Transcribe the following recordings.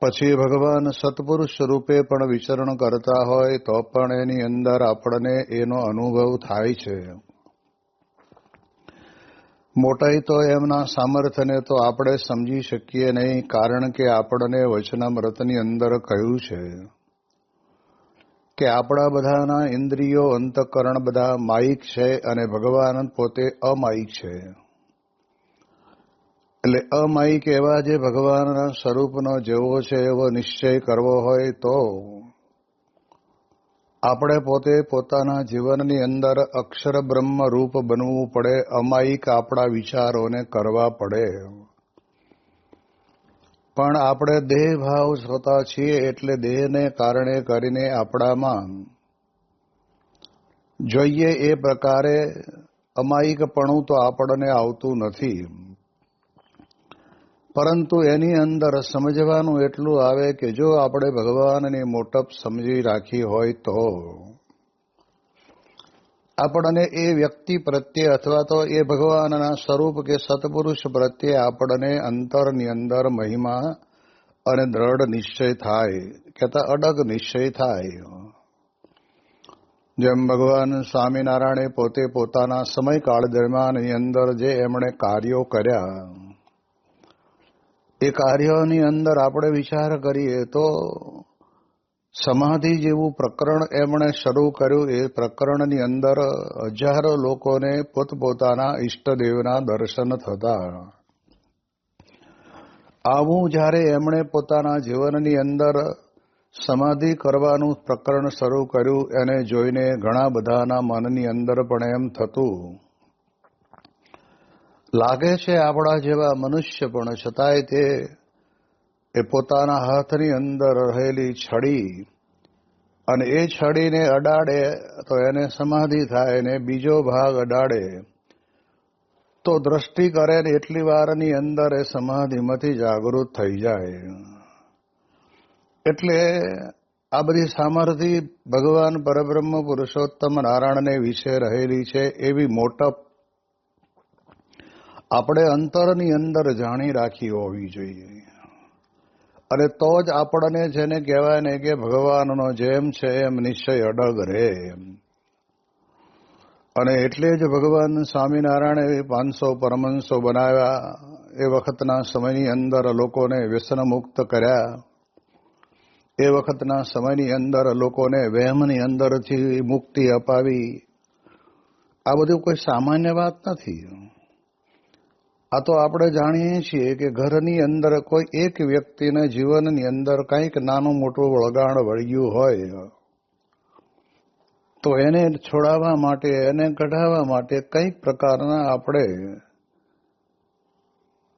પછી ભગવાન સત્પુરુષ રૂપે પણ વિચરણ કરતા હોય, તો પણ એની અંદર આપણને એનો અનુભવ થાય છે. મોટાઈ તો એમના સામર્થ્યને તો આપણે સમજી શકીએ નહીં, કારણ કે આપણને વચનામૃતની અંદર કહ્યું છે કે આપણા બધાના ઇન્દ્રિયો અંતકરણ બધા માયિક છે અને ભગવાન પોતે અમાયિક છે. એટલે અમાયિક એવા જે ભગવાનના સ્વરૂપનો જેવો છે એવો નિશ્ચય કરવો હોય તો આપણે પોતે પોતાના જીવનની અંદર અક્ષર બ્રહ્મ રૂપ બનવું પડે, અમાયિક આપણા વિચારોને કરવા પડે. પણ આપણે દેહ ભાવ છીએ એટલે દેહને કારણે કરીને આપણામાં જોઈએ એ પ્રકારે અમાયિકપણું તો આપણને આવતું નથી. પરંતુ એની અંદર સમજવાનું એટલું આવે કે જો આપણે ભગવાનની મોટપ સમજી રાખી હોય તો. આપણને એ વ્યક્તિ પ્રત્યે અથવા તો એ ભગવાનના સ્વરૂપ કે સત્પુરુષ પ્રત્યે આપણને અંતરની અંદર મહિમા અને દ્રઢ નિશ્ચય થાય, કહેતા અડગ નિશ્ચય થાય. જેમ ભગવાન સ્વામિનારાયણે પોતે પોતાના સમયકાળ દરમિયાનની અંદર જે એમણે કાર્યો કર્યા એ કાર્યોની અંદર આપણે વિચાર કરીએ તો સમાધિ જેવું પ્રકરણ એમણે શરૂ કર્યું. એ પ્રકરણની અંદર હજારો લોકોને પોતપોતાના ઈષ્ટદેવના દર્શન થતા. આવું જ્યારે એમણે પોતાના જીવનની અંદર સમાધિ કરવાનું પ્રકરણ શરૂ કર્યું, એને જોઈને ઘણા બધાના મનની અંદર પણ એમ થતું. લાગે છે આપણા જેવા મનુષ્ય, પણ છતાંય તે એ પોતાના હાથની અંદર રહેલી છડી અને એ છડીને અડાડે, તો એને સમાધિ થાય ને બીજો ભાગ અડાડે. તો દ્રષ્ટિ કરે ને એટલી વારની અંદર એ સમાધિમાંથી જાગૃત થઈ જાય. એટલે આ બધી સામર્થિ ભગવાન પરબ્રહ્મ પુરુષોત્તમ નારાયણને વિશે રહેલી છે એવી મોટપ આપણે અંતરની અંદર જાણી રાખી હોવી જોઈએ. અને તો જ આપણને જેને કહેવાય ને કે ભગવાનનો જેમ છે એમ નિશ્ચય અડગ રહે. અને એટલે જ ભગવાન સ્વામિનારાયણે પાંચસો પરમંશો બનાવ્યા. એ વખતના સમયની અંદર લોકોને વ્યસન મુક્ત કર્યા. એ વખતના સમયની અંદર લોકોને વહેમની અંદરથી મુક્તિ અપાવી. આ બધું કોઈ સામાન્ય વાત નથી. આ તો આપણે જાણીએ છીએ કે ઘરની અંદર કોઈ એક વ્યક્તિને જીવનની અંદર કંઈક નાનું મોટું વળગાણ વળગ્યું હોય, તો એને છોડાવવા માટે, એને કઢાવવા માટે કંઈક પ્રકારના આપણે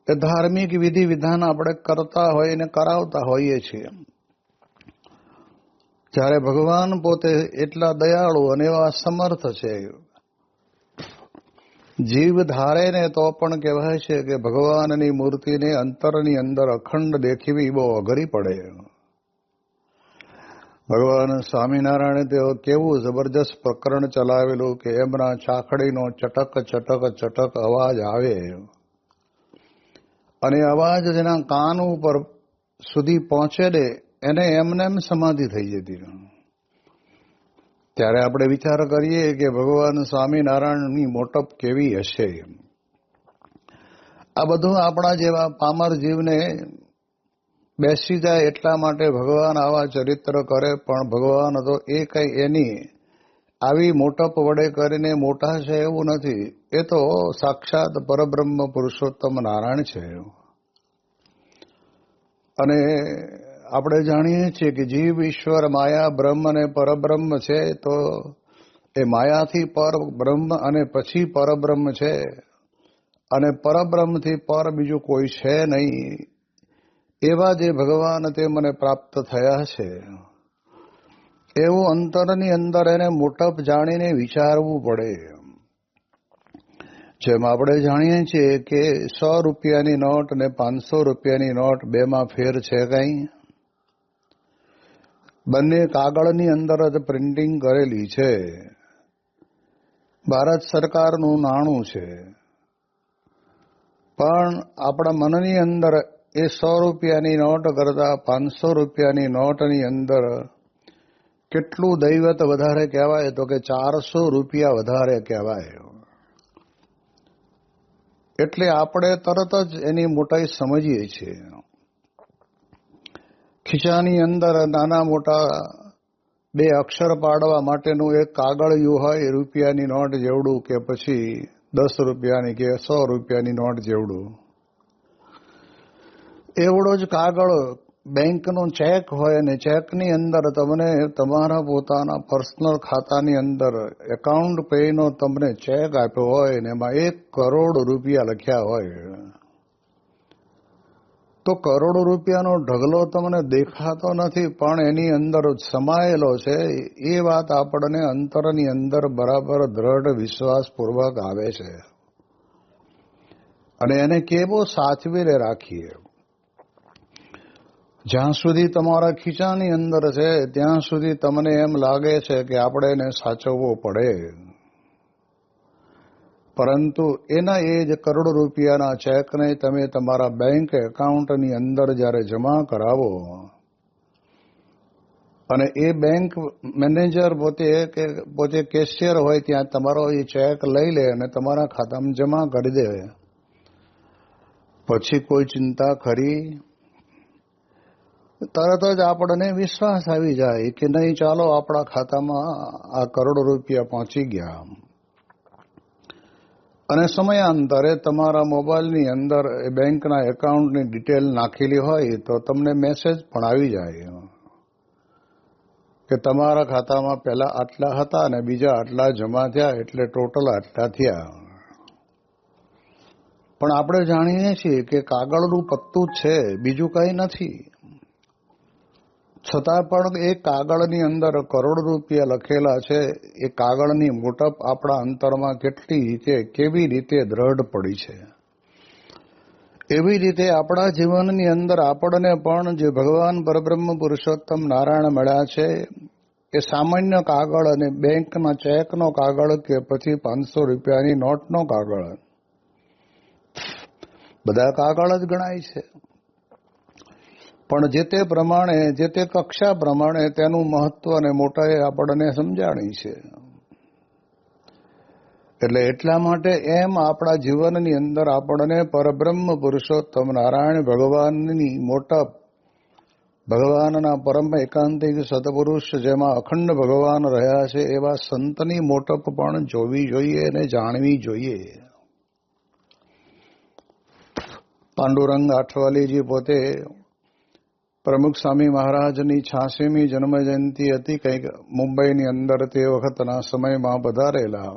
એ ધાર્મિક વિધિ વિધાન આપણે કરતા હોય એને કરાવતા હોઈએ છીએ. જ્યારે ભગવાન પોતે એટલા દયાળુ અને એવા સમર્થ છે જીવ ધારે ને તો પણ કહેવાય છે કે ભગવાનની મૂર્તિને અંતરની અંદર અખંડ દેખવી બહુ અઘરી પડે. ભગવાન સ્વામિનારાયણે તેઓ કેવું જબરજસ્ત પ્રકરણ ચલાવેલું કે એમના ચાકડીનો ચટક ચટક ચટક અવાજ આવે. અને અવાજ જેના કાન ઉપર સુધી પહોંચે ને એને એમને એમ સમાધિ થઈ જતી ત્યારે આપણે વિચાર કરીએ કે ભગવાન સ્વામિનારાયણની મોટપ કેવી હશે? આ બધું આપણા જેવા પામર જીવને બેસી જાય એટલા માટે ભગવાન આવા ચરિત્ર કરે, પણ ભગવાન તો એ કઈ એની આવી મોટપ વડે કરીને મોટા છે એવું નથી. એ તો સાક્ષાત પરબ્રહ્મ પુરુષોત્તમ નારાયણ છે. અને આપણે જાણીએ છીએ કે જીવ, ઈશ્વર, માયા, બ્રહ્મ અને પરબ્રહ્મ છે, તો એ માયાથી પર બ્રહ્મ અને પછી પરબ્રહ્મ છે. અને પરબ્રહ્મથી પર બીજું કોઈ છે નહીં. એવા જે ભગવાન તે મને પ્રાપ્ત થયા છે. એવું અંતરની અંદર એને મોટપ જાણીને વિચારવું પડે. જેમ આપણે જાણીએ છીએ કે સો રૂપિયાની નોટ ને પાંચસો રૂપિયાની નોટ બેમાં ફેર છે કઈ. બંને કાગળની અંદર જ પ્રિન્ટિંગ કરેલી છે. ભારત સરકારનું નાણું છે. પણ આપણા મનની અંદર એ સો રૂપિયાની નોટ કરતા પાંચસો રૂપિયાની નોટની અંદર કેટલું દૈવત વધારે કહેવાય તો કે ચારસો રૂપિયા વધારે કહેવાય. એટલે આપણે તરત જ એની મોટાઈ સમજીએ છીએ. ખીચાની અંદર નાના મોટા બે અક્ષર પાડવા માટેનું એક કાગળિયું હોય રૂપિયાની નોટ જેવડું કે પછી દસ રૂપિયાની કે સો રૂપિયાની નોટ જેવડું. એવડો જ કાગળ બેંકનો ચેક હોય અને ચેકની અંદર તમને તમારા પોતાના પર્સનલ ખાતાની અંદર એકાઉન્ટ પેનો તમને ચેક આપ્યો હોય ને એમાં એક કરોડ રૂપિયા લખ્યા હોય. તો કરોડો રૂપિયાનો ઢગલો તમને દેખાતો નથી, પણ એની અંદર સમાયેલો છે. એ વાત આપણને અંતરની અંદર બરાબર દ્રઢ વિશ્વાસપૂર્વક આવે છે. અને એને કેવો સાચવીને રાખીએ? જ્યાં સુધી તમારા ખીચાની અંદર છે, ત્યાં સુધી તમને એમ લાગે છે કે આપણે એને સાચવવો પડે. પરંતુ એના એ જ કરોડ રૂપિયાના ચેકને તમે તમારા બેંક એકાઉન્ટની અંદર જ્યારે જમા કરાવો. અને એ બેંક મેનેજર પોતે કે, પોતે કેશિયર હોય ત્યાં તમારો એ ચેક લઈ લે અને તમારા ખાતામાં જમા કરી દે. પછી કોઈ ચિંતા ખરી? તરત જ આપણને વિશ્વાસ આવી જાય કે નહીં, ચાલો આપણા ખાતામાં આ કરોડો રૂપિયા પહોંચી ગયા. અને સમયાંતરે તમારા મોબાઈલની અંદર એ બેંકના એકાઉન્ટની ડિટેલ નાખેલી હોય તો તમને મેસેજ પણ આવી જાય. કે તમારા ખાતામાં પહેલા આટલા હતા અને બીજા આટલા જમા થયા એટલે ટોટલ આટલા થયા. પણ આપણે જાણીએ છીએ કે કાગળનું પત્તું છે, બીજું કંઈ નથી. છતાં પણ એ કાગળની અંદર કરોડ રૂપિયા લખેલા છે. એ કાગળની મોટપ આપણા અંતરમાં કેટલી રીતે, કેવી રીતે દ્રઢ પડી છે. એવી રીતે આપણા જીવનની અંદર આપણને પણ જે ભગવાન પરબ્રહ્મ પુરુષોત્તમ નારાયણ મળ્યા છે, એ સામાન્ય કાગળ અને બેંકના ચેકનો કાગળ કે પછી પાંચસો રૂપિયાની નોટનો કાગળ. બધા કાગળ જ ગણાય છે. પણ જે તે પ્રમાણે, જે તે કક્ષા પ્રમાણે તેનું મહત્વ અને મોટાએ આપણને સમજાણી છે. એટલે એટલા માટે એમ આપણા જીવનની અંદર આપણને પરબ્રહ્મ પુરુષોત્તમ નારાયણ ભગવાનની મોટા ભગવાનના પરમ એકાંતિક સતપુરુષ જેમાં અખંડ ભગવાન રહ્યા છે, એવા સંતની મોટપ પણ જોવી જોઈએ અને જાણવી જોઈએ. પાંડુરંગ આઠવાલીજી પોતે પ્રમુખ સ્વામી મહારાજની છાસીમી જન્મ જયંતિ હતી. કંઈક મુંબઈની અંદર તે વખતના સમયમાં પધારેલા.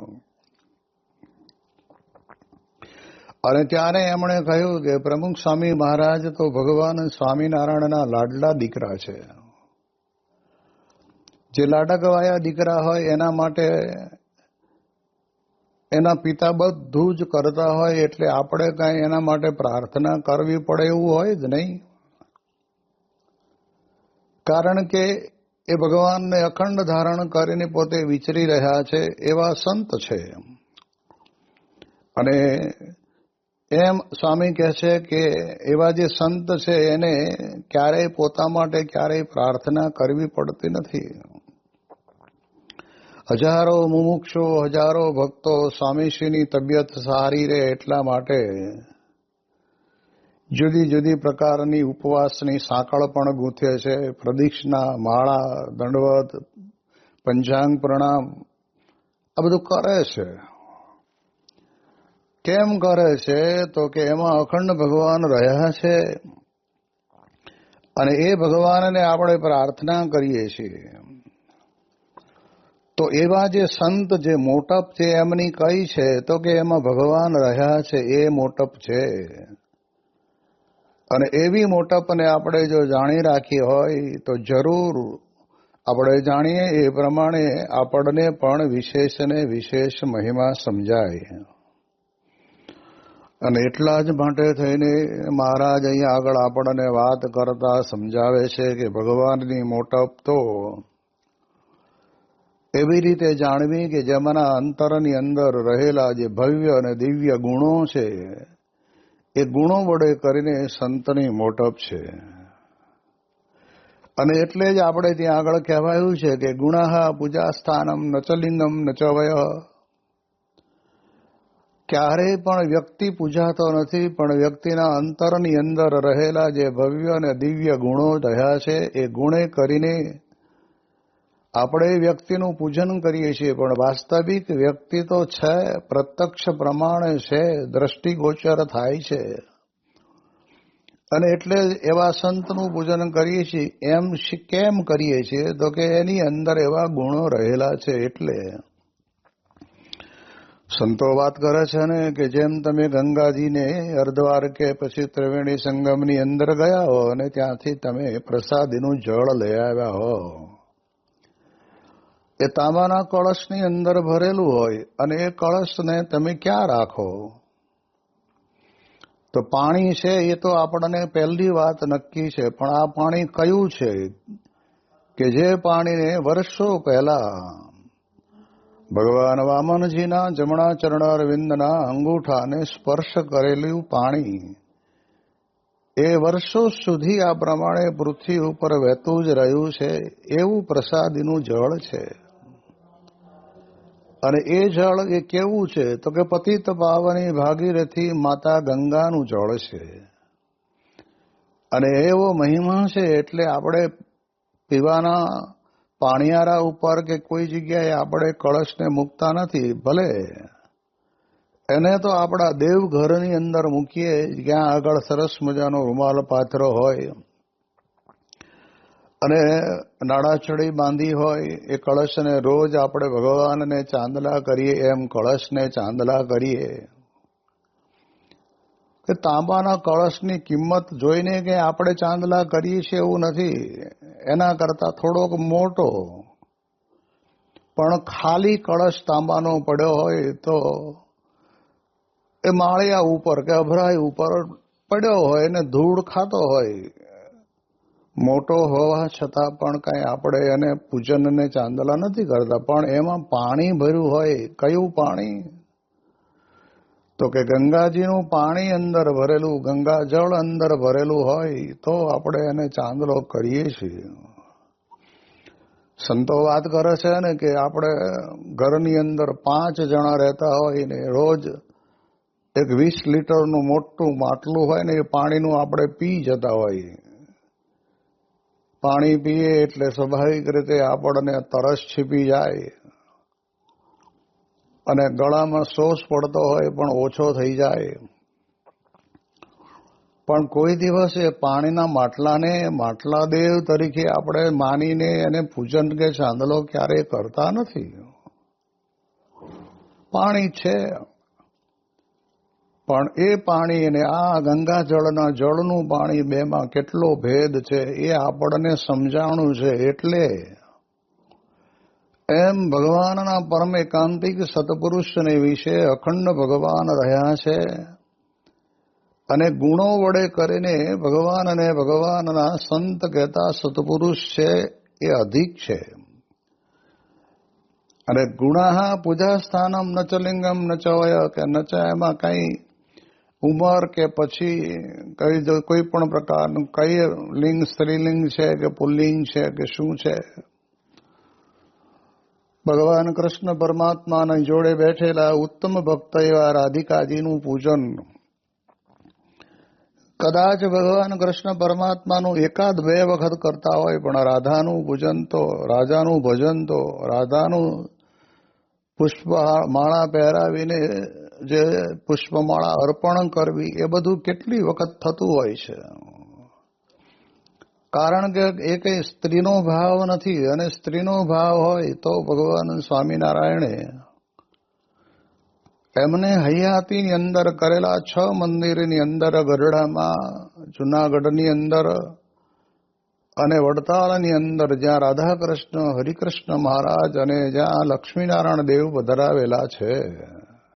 અને ત્યારે એમણે કહ્યું કે પ્રમુખ સ્વામી મહારાજ તો ભગવાન સ્વામિનારાયણના લાડલા દીકરા છે. જે લાડકવાયા દીકરા હોય એના માટે એના પિતા બધું જ કરતા હોય એટલે આપણે કાંઈ એના માટે પ્રાર્થના કરવી પડે એવું હોય જ નહીં. કારણ કે એ ભગવાનને અખંડ ધારણ કરીને પોતે વિચરી રહ્યા છે, એવા સંત છે અને એમ સ્વામી કહે છે કે એવા જે સંત છે, એને ક્યારેય પોતા માટે ક્યારેય પ્રાર્થના કરવી પડતી નથી. હજારો મુમુક્ષો, હજારો ભક્તો સ્વામીશ્રીની તબિયત સારી રહે એટલા માટે જુદી જુદી પ્રકારની ઉપવાસની સાંકળ પણ ગૂંથે છે. પ્રદક્ષિણા માળા, દંડવત, પંચાંગ પ્રણામ, આ બધું કરે છે. કેમ કરે છે? તો કે એમાં અખંડ ભગવાન રહ્યા છે અને એ ભગવાનને આપણે પ્રાર્થના કરીએ છીએ. તો એવા જે સંત જે મોટપ છે એમની કઈ છે? તો કે એમાં ભગવાન રહ્યા છે, એ મોટપ છે. અને એવી મોટપને આપણે જો જાણી રાખી હોય, તો જરૂર આપણે જાણીએ એ પ્રમાણે આપણને પણ વિશેષ ને વિશેષ મહિમા સમજાય. અને એટલા જ માટે થઈને મહારાજ અહીંયા આગળ આપણને વાત કરતા સમજાવે છે કે ભગવાનની મોટપ તો એવી રીતે જાણવી કે જેમના અંતરની અંદર રહેલા જે ભવ્ય અને દિવ્ય ગુણો છે એ ગુણો વડે કરીને સંતની મોટપ છે. અને એટલે જ આપણે ત્યાં આગળ કહેવાયું છે કે ગુણાહ પૂજા સ્થાનમ નચલિંગમ નચવય. ક્યારેય પણ વ્યક્તિ પૂજાતો નથી, પણ વ્યક્તિના અંતરની અંદર રહેલા જે ભવ્ય અને દિવ્ય ગુણો રહ્યા છે, એ ગુણે કરીને આપણે વ્યક્તિનું પૂજન કરીએ છીએ, પણ વાસ્તવિક વ્યક્તિ તો છે, પ્રત્યક્ષ પ્રમાણે છે, દ્રષ્ટિગોચર થાય છે. અને એટલે એવા સંતનું પૂજન કરીએ છીએ, એમ કેમ કરીએ છીએ? તો કે એની અંદર એવા ગુણો રહેલા છે એટલે. સંતો વાત કરે છે ને કે જેમ તમે ગંગાજીને અર્ધવાર કે પછી ત્રિવેણી સંગમની અંદર ગયા હો, અને ત્યાંથી તમે પ્રસાદીનું જળ લઈ આવ્યા હો. એ તાંબાના કળશની અંદર ભરેલું હોય અને એ કળશને તમે ક્યાં રાખો? તો પાણી છે એ તો આપણને પહેલી વાત નક્કી છે, પણ આ પાણી કયું છે? કે જે પાણીને વર્ષો પહેલા ભગવાન વામનજીના જમણા ચરણારવિંદના અંગૂઠાને સ્પર્શ કરેલું પાણી, એ વર્ષો સુધી આ પ્રમાણે પૃથ્વી ઉપર વહેતું જ રહ્યું છે, એવું પ્રસાદીનું જળ છે. અને એ જળ એ કેવું છે? તો કે પતિત પાવની ભાગીરથી માતા ગંગાનું જળ છે. અને એવો મહિમા છે એટલે આપણે પીવાના પાણીયારા ઉપર કે કોઈ જગ્યાએ આપણે કળશને મૂકતા નથી, ભલે. એને તો આપણા દેવઘરની અંદર મૂકીએ, જ્યાં આગળ સરસ મજાનો રૂમાલ પાથરો હોય. અને નાડાછડી બાંધી હોય એ કળશને રોજ આપણે ભગવાનને ચાંદલા કરીએ એમ કળશને ચાંદલા કરીએ. કે તાંબાના કળશની કિંમત જોઈને કે આપણે ચાંદલા કરીએ છીએ એવું નથી. એના કરતા થોડોક મોટો. પણ ખાલી કળશ તાંબાનો પડ્યો હોય તો એ માળિયા ઉપર કે અભરાય ઉપર પડ્યો હોય ને ધૂળ ખાતો હોય મોટો હોવા છતાં પણ કઈ આપણે એને પૂજનને ચાંદલા નથી કરતા. પણ એમાં પાણી ભર્યું હોય, કયું પાણી? તો કે ગંગાજીનું પાણી અંદર ભરેલું ગંગા જળ અંદર ભરેલું હોય, તો આપણે એને ચાંદલો કરીએ છીએ. સંતો વાત કરે છે ને કે આપણે ઘરની અંદર પાંચ જણા રહેતા હોય ને રોજ એક વીસ લીટરનું મોટું માટલું હોય ને એ પાણીનું આપણે પી જતા હોઈએ. પાણી પીએ એટલે સ્વાભાવિક રીતે આપણને તરસ છીપી જાય અને ગળામાં સોસ પડતો હોય પણ ઓછો થઈ જાય. પણ કોઈ દિવસ એ પાણીના માટલાને માટલા દેવ તરીકે આપણે માનીને એને પૂજન કે ચાંદલો ક્યારેય કરતા નથી. પાણી છે. પણ એ પાણી અને આ ગંગા જળના જળનું પાણી બેમાં કેટલો ભેદ છે એ આપણને સમજાણું છે એટલે એમ ભગવાનના પરમ એકાંતિક સતપુરુષને વિશે અખંડ ભગવાન રહ્યા છે અને ગુણો વડે કરીને ભગવાન અને ભગવાનના સંત કહેતા સતપુરુષ છે એ અધિક છે. અને ગુણાહા પૂજા સ્થાનમ નચલિંગમ નચવય કે નચ એમાં કઈ ઉંમર કે પછી કઈ કોઈ પણ પ્રકારનું કઈ લિંગ સ્ત્રીલિંગ છે કે પુલ્લિંગ છે કે શું છે? ભગવાન કૃષ્ણ પરમાત્માના જોડે બેઠેલા ઉત્તમ ભક્ત એવા રાધિકાજીનું પૂજન. કદાચ ભગવાન કૃષ્ણ પરમાત્માનું એકાદ બે વખત કરતા હોય પણ રાધાનું પૂજન તો, રાજાનું ભજન તો, રાધાનું પુષ્પ, માળા પહેરાવીને જે પુષ્પમાળા અર્પણ કરવી, એ બધું કેટલી વખત થતું હોય છે? કારણ કે એ કઈ સ્ત્રીનો ભાવ નથી. અને સ્ત્રીનો ભાવ હોય તો ભગવાન સ્વામિનારાયણે એમને હૈયાતીની અંદર કરેલા છ મંદિરની અંદર, ગઢડામાં, જુનાગઢની અંદર અને વડતાલની અંદર જ્યાં રાધા કૃષ્ણ હરિકૃષ્ણ મહારાજ અને જ્યાં લક્ષ્મીનારાયણ દેવ પધરાવેલા છે.